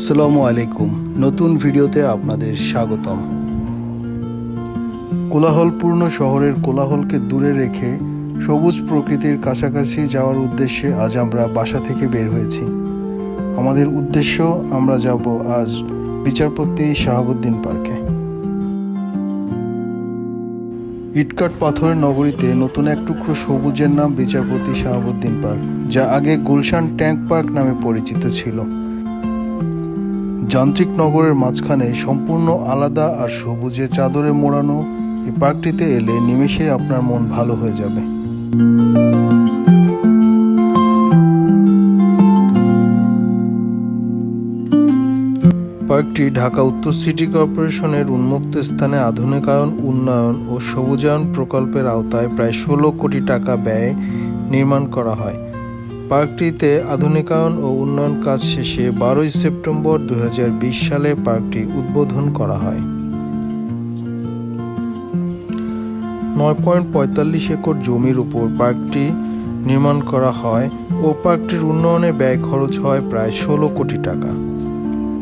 আসসালামু আলাইকুম। নতুন ভিডিওতে আপনাদের স্বাগতম। কোলাহলপূর্ণ শহরের কোলাহলকে দূরে রেখে সবুজ প্রকৃতির কাছাকাছি যাওয়ার উদ্দেশ্যে আজ আমরা বাসা থেকে বের হয়েছি। আমাদের উদ্দেশ্য, আমরা যাব আজ বিচারপতি শাহাবুদ্দিন পার্কে। ইটকাট পাথরের নগরীতে নতুন এক টুকরো সবুজের নাম বিচারপতি শাহাবুদ্দিন পার্ক, যা আগে গুলশান ট্যাঙ্ক পার্ক নামে পরিচিত ছিল। যান্ত্রিক নগরের মাঝখানে সম্পূর্ণ আলাদা আর সবুজে চাদরে মোড়ানো এই পার্কটিতে এলে নিমেষে আপনার মন ভালো হয়ে যাবে। পার্কটি ঢাকা উত্তর সিটি কর্পোরেশনের উন্মুক্ত স্থানে আধুনিকায়ন, উন্নয়ন ও সবুজায়ন প্রকল্পের আওতায় প্রায় ষোলো কোটি টাকা ব্যয়ে নির্মাণ করা হয়। পার্কটিতে আধুনিকায়ন ও উন্নয়ন কাজ শেষে বারোই সেপ্টেম্বর দু হাজার বিশ সালে পার্কটি উদ্বোধন করা হয়। নয় পয়েন্ট পঁয়তাল্লিশ একর জমির উপর পার্কটি নির্মাণ করা হয় ও পার্কটির উন্নয়নে ব্যয় খরচ হয় প্রায় ষোলো কোটি টাকা।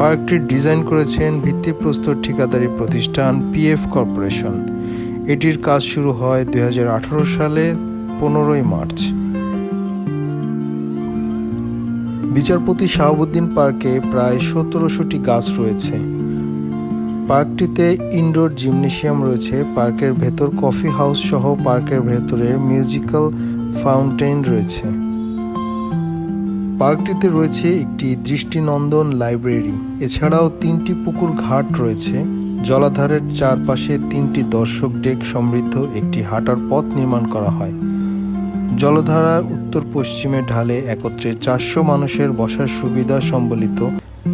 পার্কটির ডিজাইন করেছেন ভিত্তিপ্রস্তর ঠিকাদারি প্রতিষ্ঠান পিএফ কর্পোরেশন। এটির কাজ শুরু হয় দু হাজার আঠারো সালের পনেরোই মার্চ। বিচারপতি শাহাবুদ্দিন পার্কে প্রায় সতেরোশোটি গাছ রয়েছে। পার্কটিতে ইনডোর জিমনেশিয়াম রয়েছে, পার্কের ভেতর কফি হাউস সহ পার্কের ভেতরে মিউজিক্যাল ফাউন্টেন রয়েছে। পার্কটিতে রয়েছে একটি দৃষ্টিনন্দন লাইব্রেরি, এছাড়াও তিনটি পুকুর ঘাট রয়েছে। জলাধারের চারপাশে তিনটি দর্শক ডেক সমৃদ্ধ একটি হাঁটার পথ নির্মাণ করা হয়। জলধারার উত্তর পশ্চিমে ঢালে একত্রে চারশো মানুষের বসার সুবিধা সম্বলিত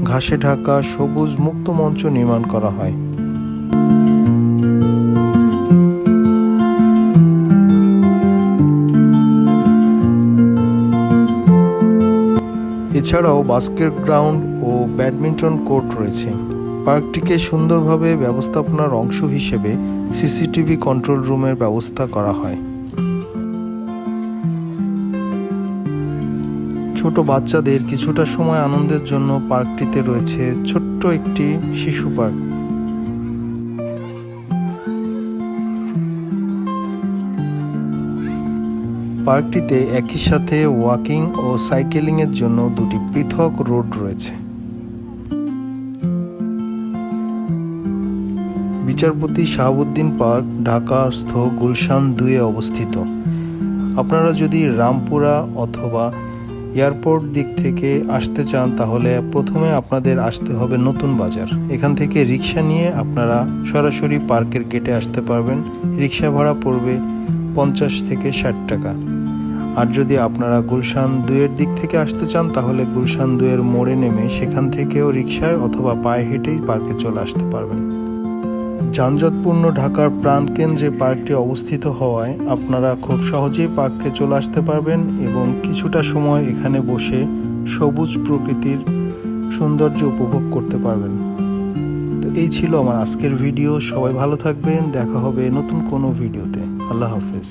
ঘাসে ঢাকা সবুজ মুক্ত মঞ্চ নির্মাণ করা হয়। এছাড়াও বাস্কেট গ্রাউন্ড ও ব্যাডমিন্টন কোর্ট রয়েছে। পার্কটিকে সুন্দরভাবে ব্যবস্থাপনার অংশ হিসেবে সিসিটিভি কন্ট্রোল রুমের ব্যবস্থা করা হয়। ছোট বাচ্চাদের কিছুটা সময় আনন্দের জন্য পার্কটিতে রয়েছে ছোট্ট একটি শিশু পার্ক। পার্কটিতে একই সাথে ওয়াকিং ও সাইকেলিংয়ের জন্য দুটি পৃথক রোড রয়েছে। বিচারপতি শাহাবুদ্দিন পার্ক ঢাকাস্থ গুলশান দুয়ে অবস্থিত। আপনারা যদি রামপুরা অথবা এয়ারপোর্ট দিক থেকে আসতে চান, তাহলে প্রথমে আপনাদের আসতে হবে নতুন বাজার। এখান থেকে রিক্সা নিয়ে আপনারা সরাসরি পার্কের গেটে আসতে পারবেন। রিক্সা ভাড়া পড়বে পঞ্চাশ থেকে ষাট টাকা। আর যদি আপনারা গুলশান দুয়ের দিক থেকে আসতে চান, তাহলে গুলশান দুয়ের মোড়ে নেমে সেখান থেকেও রিক্সায় অথবা পায়ে হেঁটেই পার্কে চলে আসতে পারবেন। যানজটপূর্ণ ঢাকার প্রাণকেন্দ্রে পার্কটি অবস্থিত হওয়ায় আপনারা খুব সহজেই পার্কে চলে আসতে পারবেন এবং কিছুটা সময় এখানে বসে সবুজ প্রকৃতির সৌন্দর্য উপভোগ করতে পারবেন। তো এই ছিল আমার আজকের ভিডিও। সবাই ভালো থাকবেন। দেখা হবে নতুন কোনো ভিডিওতে। আল্লাহ হাফেজ।